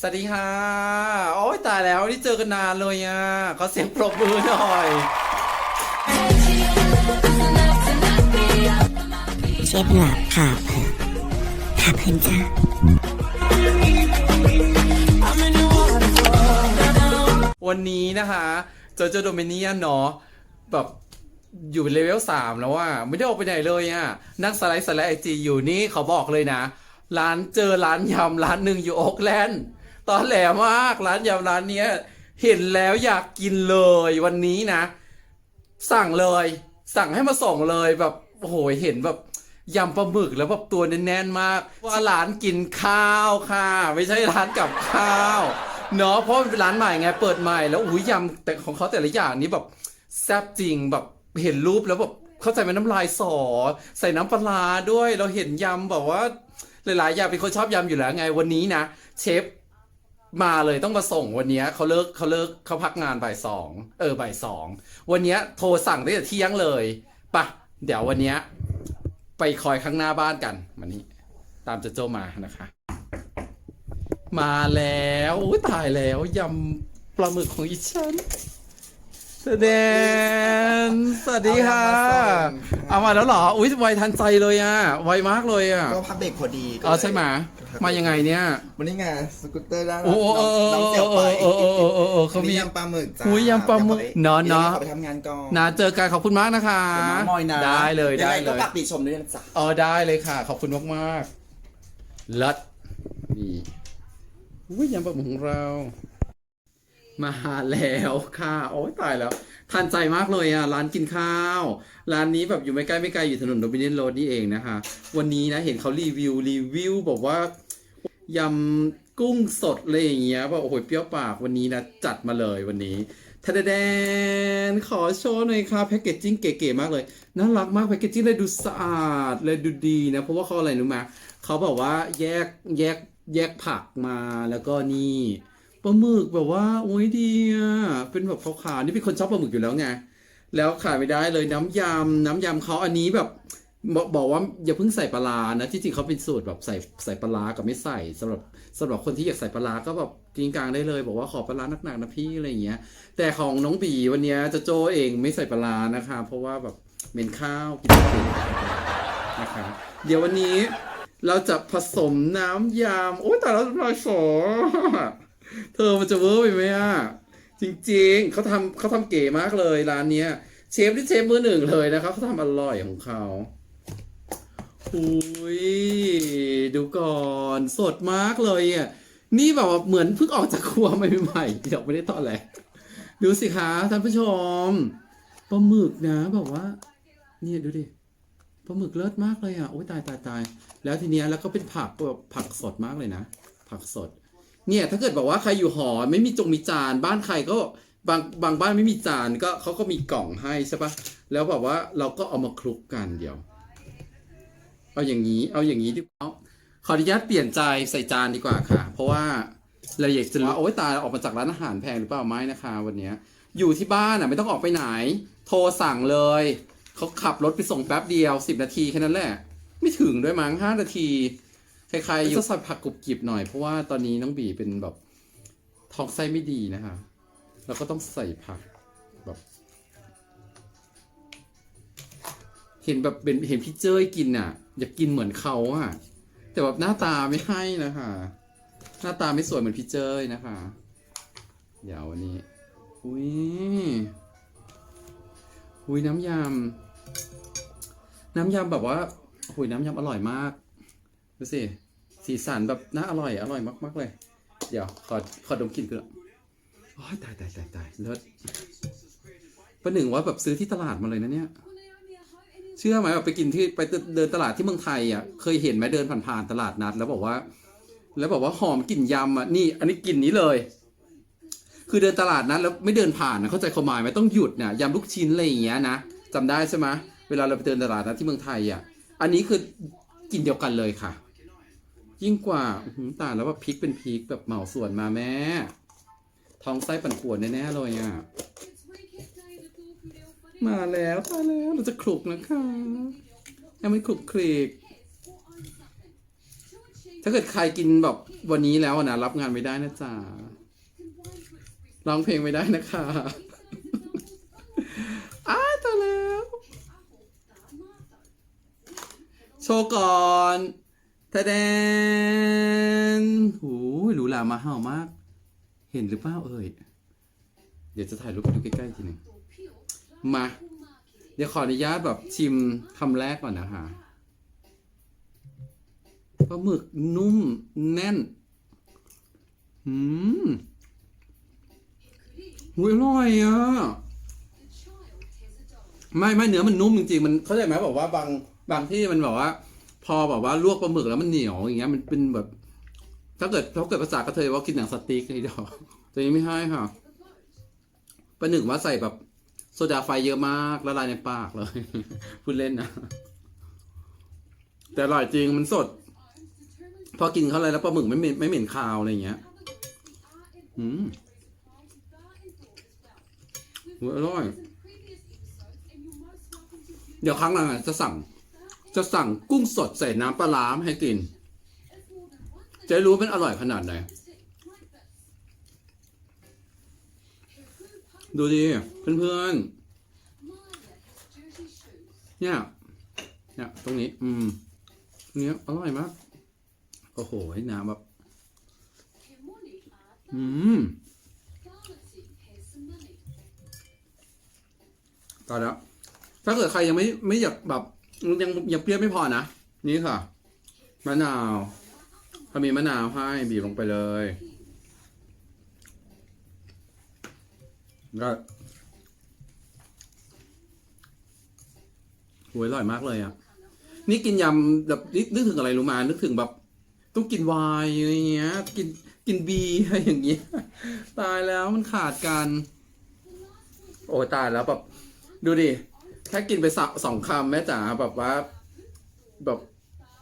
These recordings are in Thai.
สวัสดีค่ะ โอ้ยตายแล้วนี่เจอกันนานเลยอะขอเสียงปรบมือหน่อย เชฟหลับค่ะเพื่อนค่ะเพื่อนจ้าวันนี้นะคะเจอเจอโดมิเนียนเนาะแบบอยู่เลเวลสามแล้วอะไม่ได้ออกไปไหนเลยอะ นั่งสไลด์สไลด์ไอจีอยู่นี่เขาบอกเลยนะ ร้านเจอร้านยำร้านหนึ่งอยู่โอ๊กแลนด์ ตอนแหลมากร้านยำร้านเนี้ยเห็นแล้วอยากกินเลยวันนี้นะ สั่งเลย สั่งให้มาส่งเลยแบบโอ้โหเห็นแบบยำปลาหมึกแล้วแบบตัวแน่นๆมาก ว่าร้านกินข้าวค่ะ ไม่ใช่ร้านกับข้าวเนาะเพราะเป็นร้านใหม่ไงเปิดใหม่แล้วอุ้ยยำแต่ของเขาแต่ละอย่างนี้แบบแซ่บจริงแบบเห็นรูปแล้วแบบเข้าใจไหมน้ำลายสอ ใส่น้ำปลาร้าด้วย เราเห็นยำแบบว่า หลายๆอย่างเป็นคนชอบยำอยู่แล้วไงวันนี้นะ เชฟ มาเลยต้องมาส่งวันนี้เขาเลิกเขาเลิกเขาพักงานบ่ายสองเออบ่ายสองวันนี้โทรสั่งได้แต่เที่ยงเลยปะเดี๋ยววันนี้ไปคอยข้างหน้าบ้านกันมานี่ตามจะโจมานะคะ มาแล้วอุ๊ยตายแล้วยำปลาหมึกของอีฉัน แสดงสวัสดีค่ะ เอามาแล้วเหรอ อุ้ยไวทันใจเลยอะ ไวมากเลยอะ ก็พักเบรกพอดีก็อ๋อใช่ไหมมายังไงเนี่ย วันนี้ไงสกูตเตอร์ด้านโอ้โอ้น้องเซลไปโอ้โอ้โอ้โอ้โอ้เขามีวันนี้ยำปลาหมึกจ้าอุ๊ยยำปลาหมึกเนอะเนอะดี๋ยวขอไปทำงานก่อนนะเจอกันขอบคุณมากนะคะ เดี๋ยวน้องมอยนะได้เลยงได้ไงเลก็ย ฝากติชมด้วยนะจ๊ะอ๋อได้เลยค่ะ ขอบคุณมากมากๆเลิศนี่อุ้ยยำปลาหมึกของเรา มาแล้วค่ะ โอ้ยตายแล้วทันใจมากเลยอะ ร้านกินข้าว ร้านนี้แบบอยู่ไม่ใกล้ไม่ไกลอยู่ถนนโดมิเนียนโรดนี่เองนะคะ วันนี้นะเห็นเขารีวิวรีวิวบอกว่ายำกุ้งสดเลยอย่างเงี้ยบอกโอ้โหเปรี้ยวปากวันนี้นะ จัดมาเลยวันนี้ทะเดนขอโชว์หน่อยค่ะแพคเกจจิ้งเก๋ๆมากเลยน่ารักมากแพคเกจจิ้งเลยดูสะอาดเลยดูดีนะ เพราะว่าเขาอะไรรู้ไหมเขาบอกว่าแยกแยกแยกผักมาแล้วก็นี่ ปลาหมึกแบบว่าโอ้ยดีอะเป็นแบบขาวๆนี่เป็นคนชอบปลาหมึกอยู่แล้วไงแล้วขาดไม่ได้เลยน้ำยำน้ำยำเขาอันนี้แบบบอกบอกว่าอย่าเพิ่งใส่ปลาร้านะที่จริงเขาเป็นสูตรแบบใส่ใส่ปลาร้ากับไม่ใส่สำหรับสำหรับคนที่อยากใส่ปลาร้าก็แบบกริงกลางได้เลย บอกว่าขอปลาร้าหนักๆนะพี่อะไรอย่างเงี้ย แต่ของน้องบีวันเนี้ยจะโจเองไม่ใส่ปลาร้านะคะ เพราะว่าแบบเหม็นข้าวกินไม่เป็นะคะเดี๋ยววันนี้เราจะผสมน้ำยำโอ้แต่เราลอยสอ เธอมันจะเวอร์ไปไหมอะ จริงๆ เขาทำเขาทำเก๋มากเลยร้านเนี้ย เชฟที่เชฟมือหนึ่งเลยนะครับเขาทำอร่อยของเขาอุ้ยดูก่อนสดมากเลยอะ นี่แบบว่าเหมือนเพิ่งออกจากครัวใหม่ๆเดี๋ยวไม่ได้ตอนแรกดูสิคะท่านผู้ชมปลาหมึกนะแบบว่า เนี่ยดูดิปลาหมึกเลิศมากเลยอะโอ้ยตายตายตายแล้วทีเนี้ยแล้วก็เป็นผักแบบผักสดมากเลยนะ ผักสด เนี่ยถ้าเกิดบอกว่าใครอยู่หอไม่มีจงมีจานบ้านใครก็บางบางบ้านไม่มีจานก็เขาก็มีกล่องให้ใช่ปะแล้วแบบว่าเราก็เอามาคลุกกันเดี๋ยว เอาอย่างนี้ เอาอย่างนี้ดีกว่าขออนุญาตเปลี่ยนใจใส่จานดีกว่าค่ะ เพราะว่าเราอยากจะรู้ว่าโอ๊ยตายออกมาจากร้านอาหารแพงหรือเปล่าไม่นะคะ วันนี้อยู่ที่บ้านอะไม่ต้องออกไปไหน โทรสั่งเลยเขาขับรถไปส่งแป๊บเดียวสิบนาทีแค่นั้นแหละ ไม่ถึงด้วยมั้งห้านาที ครๆอยู่จะใส่ผักกรุบกริบหน่อยเพราะว่าตอนนี้น้องบีเป็นแบบท้องไส้ไม่ดีนะคะแล้วก็ต้องใส่ผักแบบเห็นแบบเป็นเห็นพี่เจ้ยกินอะ อยากกินเหมือนเขาอะ แต่แบบหน้าตาไม่ให้นะคะ หน้าตาไม่สวยเหมือนพี่เจ้ยนะคะ เดี๋ยววันนี้อุ้ยอุ้ยน้ำยำน้ำยำแบบว่าหุยน้ำยำอร่อยมาก ดูสิ สีสันแบบน่าอร่อย อร่อยมาก ๆ เลย เดี๋ยว ขอ ขอดมกลิ่นก่อนโอ้ยตายตายตายตายเลิศประหนึ่งว่าแบบซื้อที่ตลาดมาเลยนะเนี่ย เชื่อไหมแบบไปกินที่ไปเดินตลาดที่เมืองไทยอะ เคยเห็นไหมเดินผ่านๆตลาดนัด แล้วบอกว่า แล้วบอกว่าหอมกลิ่นยำอะ นี่ อันนี้กลิ่นนี้เลย คือเดินตลาดนัดแล้วไม่เดินผ่านนะเข้าใจความหมายไหมต้องหยุดเนี่ยยำลูกชิ้นอะไรอย่างเงี้ยนะจำได้ใช่ไหมเวลาเราไปเดินตลาดนัดที่เมืองไทยอะ อันนี้คือกินเดียวกันเลยค่ะ ยิ่งกว่าอืตายแล้วว่าพริกเป็นพริกแบบเหมาส่วนมาแม่ท้องไส้ปั่นป่วนแน่ๆเลยอะมาแล้วตาแล้วเราจะคลุกนะคะให้มันคลุกคลิกถ้าเกิดใครกินแบบวันนี้แล้วนะรับงานไม่ได้นะจ๊ะร้องเพลงไม่ได้นะคะอ้าตายแล้ว โชว์ก่อน ทะแดนหูยหรูหรามาเห่ามาก เห็นหรือเปล่าเอ่ย เดี๋ยวจะถ่ายรูปไปดูใกล้ๆทีหนึ่งมา เดี๋ยวขออนุญาตแบบชิมคำแรกก่อนนะคะปลาหมึกนุ่มแน่น อืมหุยอร่อยอะ ไม่ไม่เนื้อมันนุ่มจริงๆ มันเข้าใจไหมบอกว่าบางบางที่มันแบบว่า พอแบบว่าลวกปลาหมึกแล้วมันเหนียวอย่างเงี้ยมันเป็นแบบ ถ้าเกิดถ้าเกิดภาษากระเทยว่ากินหนังสติ๊กนี่เดียวแต่นี้ไม่ให้ค่ะประหนึ่งว่าใส่แบบโซดาไฟเยอะมากละลายในปากเลย พูดเล่นนะ แต่อร่อยจริงมันสด พอกินเข้าไปแล้วปลาหมึกไม่เหม็นไม่เหม็นคาวอะไรเงี้ย อืมอร่อย เดี๋ยวครั้งหลังจะสั่ง จะสั่งกุ้งสดใส่น้ำปลาร้ามาให้กิน จะรู้มันอร่อยขนาดไหน ดูดิเพื่อนๆเนี่ยเนี่ยตรงนี้ อืมเนี้ยอร่อยมากโอ้โหน้ำแบบอืมตอนแล้วถ้าเกิดใครยังไม่ไม่อยากแบบ ยังยังเปรี้ยวไม่พอนะ นี่ค่ะ มะนาวเขามีมะนาวให้บีบลงไปเลยก็โหยอร่อยมากเลยอะ นี่กินยำแบบนึกนึกถึงอะไรรู้มา นึกถึงแบบ ต้องกินวน์อะไรเงี้ย กินกินบีอะไรอย่างเงี้ย ตายแล้วมันขาดกัน โอ้ตายแล้วแบบ ดูดิ แค่กินไปสสองคำแม่จ๋าแบบว่า แบบ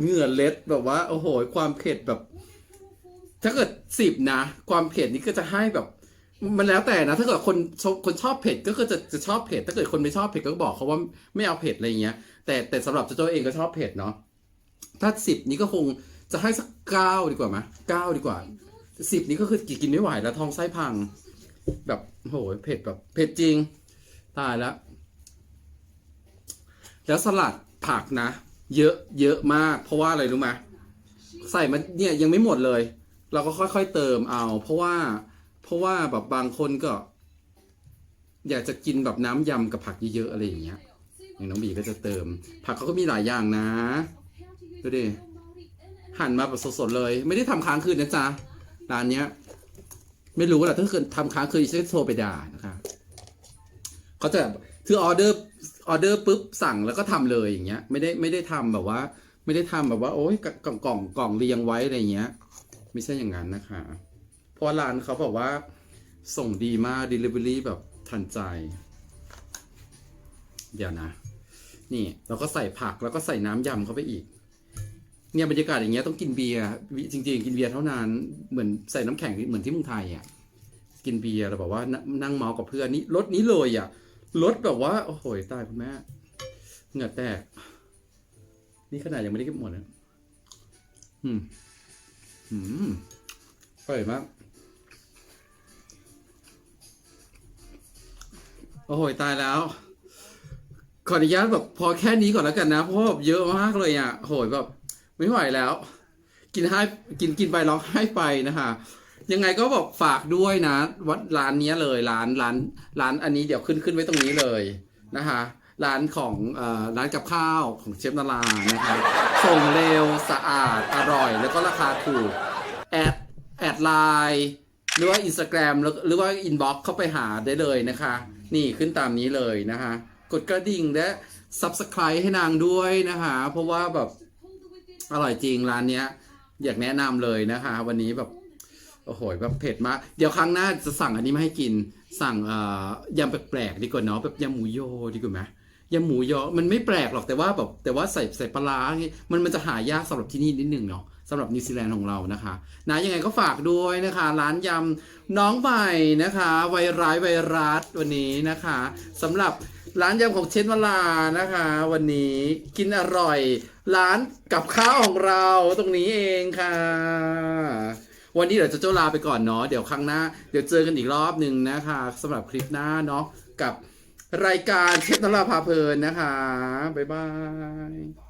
เหงื่อเล็ดแบบว่า โอ้โห ความเผ็ดแบบ ถ้าเกิดสิบนะ ความเผ็ดนี่ก็จะให้แบบ มันแล้วแต่นะ ถ้าเกิดคนชอบคนชอบเผ็ดก็คือจะจะชอบเผ็ด ถ้าเกิดคนไม่ชอบเผ็ดก็บอกเขาว่าไม่เอาเผ็ดอะไรเงี้ย แต่แต่สำหรับโจโจเองก็ชอบเผ็ดเนาะถ้าสิบนี้ก็คงจะให้สักเก้าดีกว่าไหมเก้าดีกว่าสิบนี้ก็คือกินไม่ไหวแล้วท้องไส้พัง แบบโหเผ็ดแบบเผ็ดจริง ตายแล้ว แล้วสลัดผักนะ เยอะเยอะมาก เพราะว่าอะไรรู้ไหมใส่มันเนี่ยยังไม่หมดเลย เราก็ค่อยๆเติมเอา เพราะว่าเพราะว่าแบบบางคนก็ อยากจะกินแบบน้ำยำกับผักเยอะๆอะไรอย่างเงี้ยอย่างน้องบีก็จะเติม ผักเขาก็มีหลายอย่างนะดูดิหั่นมาแบบสดๆเลย ไม่ได้ทำค้างคืนนะจ๊ะร้านเนี้ย ไม่รู้แหละถ้าเกิดทำค้างคืนจะโทรไปด่านะคะเขาจะคือออเดอร์ ออเดอร์ปุ๊บสั่งแล้วก็ทำเลยอย่างเงี้ย ไม่ได้ไม่ได้ทำแบบว่า ไม่ได้ทำแบบว่า โอ๊ยกล่องกล่องกล่องเรียงไว้อะไรเงี้ย ไม่ใช่อย่างนั้นนะคะเพราะร้านเขาบอกว่า ส่งดีมาก Delivery แบบทันใจ เดี๋ยวนะ นี่เราก็ใส่ผักแล้วก็ใส่น้ำยำเข้าไปอีก เนี่ยบรรยากาศอย่างเงี้ยต้องกินเบียร์วิจริง ๆ กินเบียร์เท่านั้นเหมือนใส่น้ำแข็งเหมือนที่เมืองไทยอะกินเบียร์เราบอกว่านั่งเมากับเพื่อนนี่รถนี้เลยอะ รถแบบว่า โอ้โหตายคุณแม่เหงื่อแตก นี่ขนาดยังไม่ได้เก็บหมดนะอืม อืมอร่อยมาก โอ้โหตายแล้ว ขออนุญาตแบบพอแค่นี้ก่อนแล้วกันนะ เพราะแบบเยอะมากเลยอะโหยแบบ ไม่ไหวแล้ว กินให้กินกินไปร้องไห้ไปนะคะ ยังไงก็บอกฝากด้วยนะวัดร้านเนี้ยเลยร้านร้านร้านอันนี้เดี๋ยวขึ้นขึ้นไว้ตรงนี้เลยนะคะร้านของเอ่อร้านกับข้าวของเชฟนารานะคะส่งเร็วสะอาดอร่อย แล้วก็ราคาถูกแอดแอดไลน์หรือว่าอินสตาแกรมหรือว่าอินบ็อกเข้าไปหาได้เลยนะคะ นี่ขึ้นตามนี้เลยนะคะกดกระดิ่งและ Subscribe ให้นางด้วยนะคะเพราะว่าแบบอร่อยจริงร้านเนี้ย อยากแนะนำเลยนะคะ วันนี้แบบ โอ้โหแบบเผ็ดมาก เดี๋ยวครั้งหน้าจะสั่งอันนี้มาให้กิน สั่งเอ่อยำแปลกๆดีกว่าเนาะแบบยำหมูโยดีกว่าไหมยำหมูยอ มันไม่แปลกหรอกแต่ว่าแบบแต่ว่าใส่ใส่ปลาร้าอย่างงี้มันมันจะหายากสำหรับที่นี่นิดนึงเนาะสำหรับนิวซีแลนด์ของเรานะคะนะยังไงก็ฝากด้วยนะคะ ร้านยำน้องใหม่นะคะไวร้ายไวรัสวันนี้นะคะสำหรับร้านยำของเชนวลานะคะ วันนี้กินอร่อย ร้านกับข้าวของเราตรงนี้เองค่ะ วันนี้เดี๋ยวจะเจ้าลาไปก่อนเนาะเดี๋ยวครั้งหน้าเดี๋ยวเจอกันอีกรอบหนึ่งนะคะสำหรับคลิปหน้าเนาะกับรายการเชฟนราพาเพลินนะคะ บ๊ายบาย